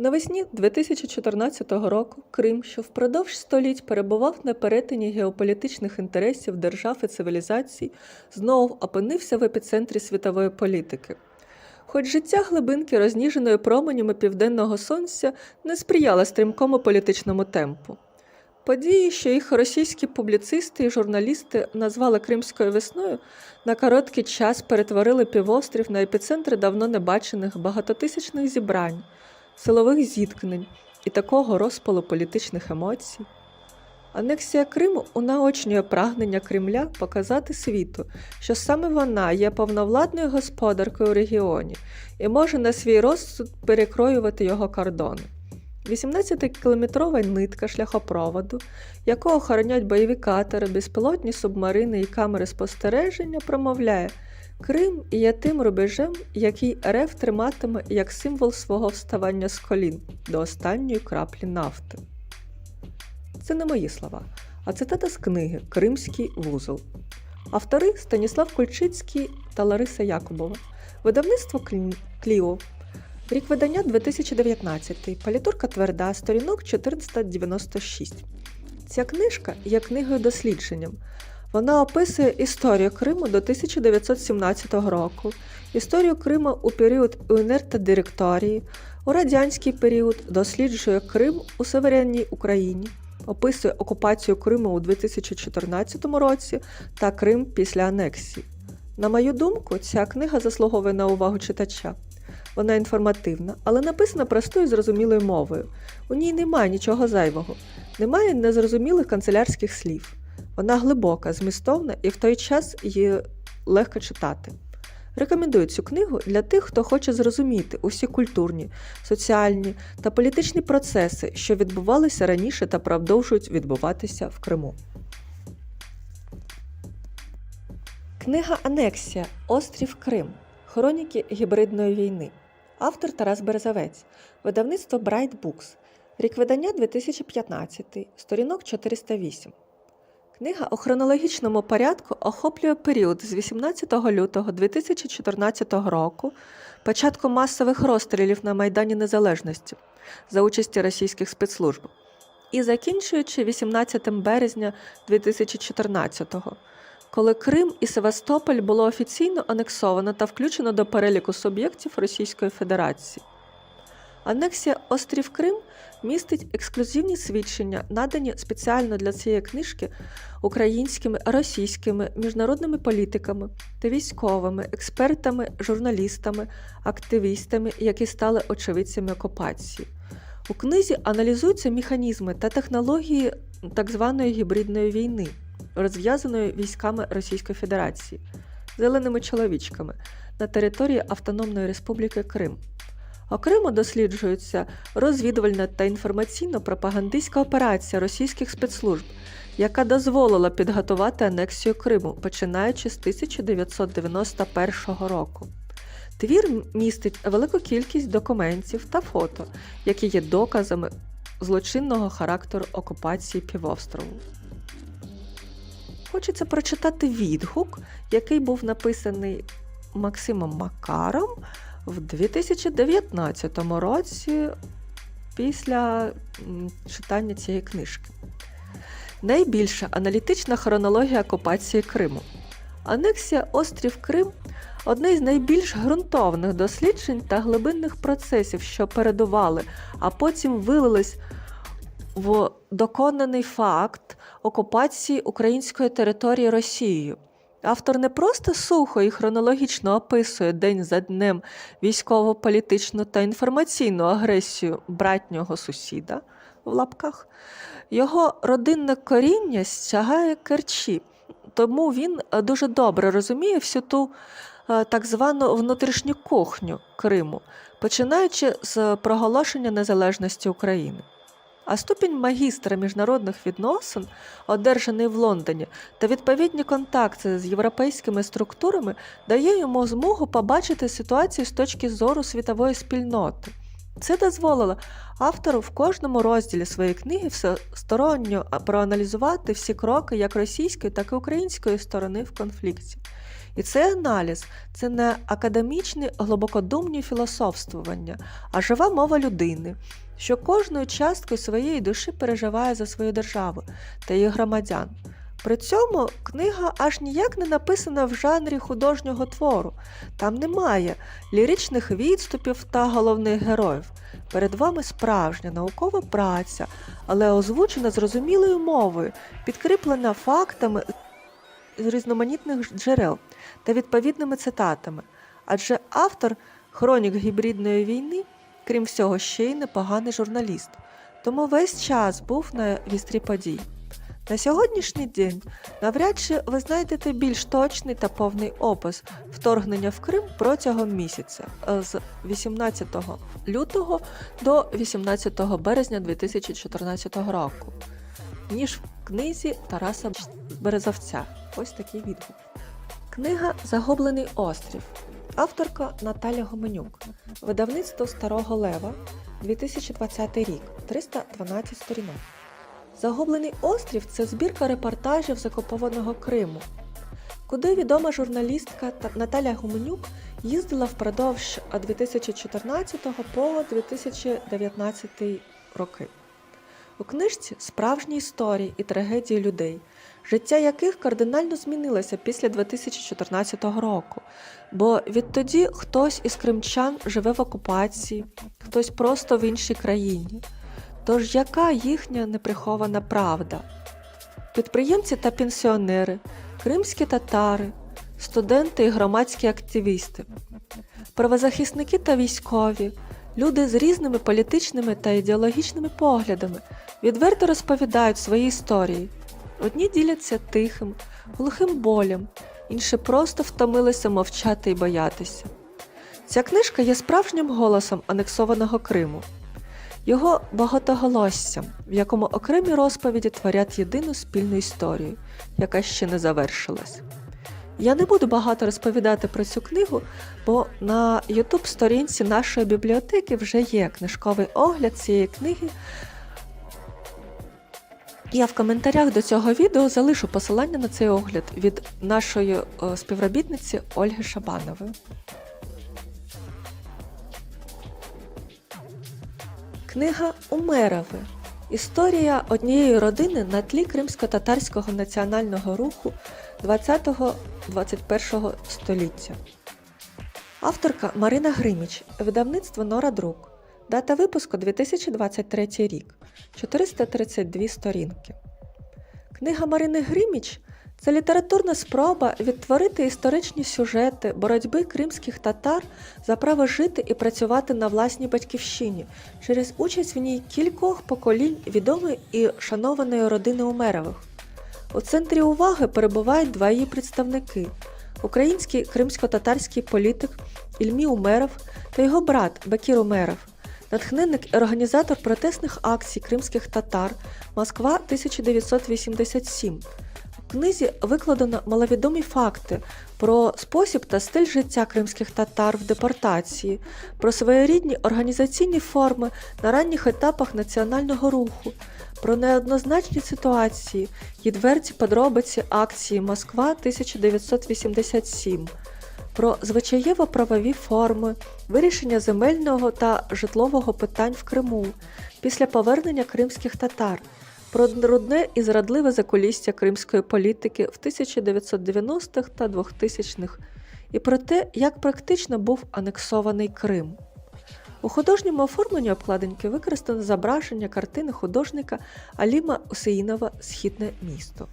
Навесні 2014 року Крим, що впродовж століть перебував на перетині геополітичних інтересів держав і цивілізацій, знову опинився в епіцентрі світової політики. Хоч життя глибинки, розніженої променями південного сонця, не сприяло стрімкому політичному темпу. Події, що їх російські публіцисти і журналісти назвали Кримською весною, на короткий час перетворили півострів на епіцентр давно небачених багатотисячних зібрань, силових зіткнень і такого розпалу політичних емоцій. Анексія Криму унаочнює прагнення Кремля показати світу, що саме вона є повновладною господаркою у регіоні і може на свій розсуд перекроювати його кордони. 18-кілометрова нитка шляхопроводу, яку охоронять бойові катери, безпілотні субмарини і камери спостереження, промовляє Крим є тим рубежем, який РФ триматиме як символ свого вставання з колін до останньої краплі нафти. Це не мої слова, а цитата з книги Кримський вузол. Автори Станіслав Кульчицький та Лариса Якубова. Видавництво Кліо. Рік видання 2019. Палітурка тверда, сторінок 496. Ця книжка є книгою дослідженням. Вона описує історію Криму до 1917 року, історію Криму у період УНР директорії, у радянський період досліджує Крим у суверенній Україні, описує окупацію Криму у 2014 році та Крим після анексії. На мою думку, ця книга заслуговує на увагу читача. Вона інформативна, але написана простою і зрозумілою мовою. У ній немає нічого зайвого, немає незрозумілих канцелярських слів. Вона глибока, змістовна і в той час її легко читати. Рекомендую цю книгу для тих, хто хоче зрозуміти усі культурні, соціальні та політичні процеси, що відбувалися раніше та продовжують відбуватися в Криму. Книга Анексія Острів Крим. Хроніки гібридної війни. Автор Тарас Березавець. Видавництво Bright Books. Рік видання 2015. Сторінок 408. Книга у хронологічному порядку охоплює період з 18 лютого 2014 року, початку масових розстрілів на Майдані Незалежності за участі російських спецслужб, і закінчуючи 18 березня 2014-го, коли Крим і Севастополь було офіційно анексовано та включено до переліку суб'єктів Російської Федерації. Анексія Острів Крим містить ексклюзивні свідчення, надані спеціально для цієї книжки українськими, російськими, міжнародними політиками та військовими, експертами, журналістами, активістами, які стали очевидцями окупації. У книзі аналізуються механізми та технології так званої гібридної війни, розв'язаної військами Російської Федерації, зеленими чоловічками на території Автономної Республіки Крим. Окремо досліджується розвідувальна та інформаційно-пропагандистська операція російських спецслужб, яка дозволила підготувати анексію Криму, починаючи з 1991 року. Твір містить велику кількість документів та фото, які є доказами злочинного характеру окупації півострову. Хочеться прочитати відгук, який був написаний Максимом Макаром в 2019 році після читання цієї книжки. Найбільша аналітична хронологія окупації Криму. Анексія острів Крим одне з найбільш ґрунтовних досліджень та глибинних процесів, що передували, а потім вилились в доконаний факт окупації української території Росією. Автор не просто сухо і хронологічно описує день за днем військово-політичну та інформаційну агресію братнього сусіда в лапках. Його родинне коріння сягає Керчі, тому він е, дуже добре розуміє всю ту е, так звану внутрішню кухню Криму, починаючи з проголошення незалежності України. А ступінь магістра міжнародних відносин, одержаний в Лондоні, та відповідні контакти з європейськими структурами дає йому змогу побачити ситуацію з точки зору світової спільноти. Це дозволило автору в кожному розділі своєї книги всесторонньо проаналізувати всі кроки як російської, так і української сторони в конфлікті. І цей аналіз це не академічне глибокодумні філософствування, а жива мова людини, що кожною часткою своєї душі переживає за свою державу та її громадян. При цьому книга аж ніяк не написана в жанрі художнього твору. Там немає ліричних відступів та головних героїв. Перед вами справжня наукова праця, але озвучена зрозумілою мовою, підкріплена фактами з різноманітних джерел та відповідними цитатами. Адже автор хронік гібридної війни, крім всього, ще й непоганий журналіст, тому весь час був на вістрі подій. На сьогоднішній день навряд чи ви знайдете більш точний та повний опис вторгнення в Крим протягом місяця е, з 18 лютого до 18 березня 2014 року, ніж в книзі Тараса Березовця. Ось такий відгук. Книга Загублений острів. Авторка Наталя Гоменюк. Видавництво Старого Лева 2020 рік. 312 сторінок. Загублений острів це збірка репортажів з окупованого Криму, куди відома журналістка Наталя Гуменюк їздила впродовж 2014 по 2019 роки. У книжці справжні історії і трагедії людей, життя яких кардинально змінилося після 2014 року, бо відтоді хтось із кримчан живе в окупації, хтось просто в іншій країні. Тож яка їхня неприхована правда? Підприємці та пенсіонери, кримські татари, студенти і громадські активісти, правозахисники та військові, люди з різними політичними та ідеологічними поглядами відверто розповідають свої історії. Одні діляться тихим, глухим болем, інші просто втомилися мовчати і боятися. Ця книжка є справжнім голосом анексованого Криму його багатоголоссям, в якому окремі розповіді творять єдину спільну історію, яка ще не завершилась. Я не буду багато розповідати про цю книгу, бо на youtube сторінці нашої бібліотеки вже є книжковий огляд цієї книги. Я в коментарях до цього відео залишу посилання на цей огляд від нашої е, співробітниці Ольги Шабанової. Книга Умерови. Історія однієї родини на тлі кримсько-татарського національного руху 20-21 століття. Авторка Марина Гриміч. Видавництво Нора Друк. Дата випуску 2023 рік. 432 сторінки. Книга Марини Гриміч це літературна спроба відтворити історичні сюжети боротьби кримських татар за право жити і працювати на власній батьківщині через участь в ній кількох поколінь відомої і шанованої родини Умерових. У центрі уваги перебувають два її представники: український кримсько-татарський політик Ільмі Умеров та його брат Бакір Умеров, натхненник і організатор протестних акцій кримських татар Москва 1987. В книзі викладено маловідомі факти про спосіб та стиль життя кримських татар в депортації, про своєрідні організаційні форми на ранніх етапах національного руху, про неоднозначні ситуації, відверті подробиці акції Москва 1987, про звичаєво-правові форми, вирішення земельного та житлового питань в Криму після повернення кримських татар про рудне і зрадливе закулісся кримської політики в 1990-х та 2000-х і про те, як практично був анексований Крим. У художньому оформленні обкладинки використано зображення картини художника Аліма Усеїнова Східне місто.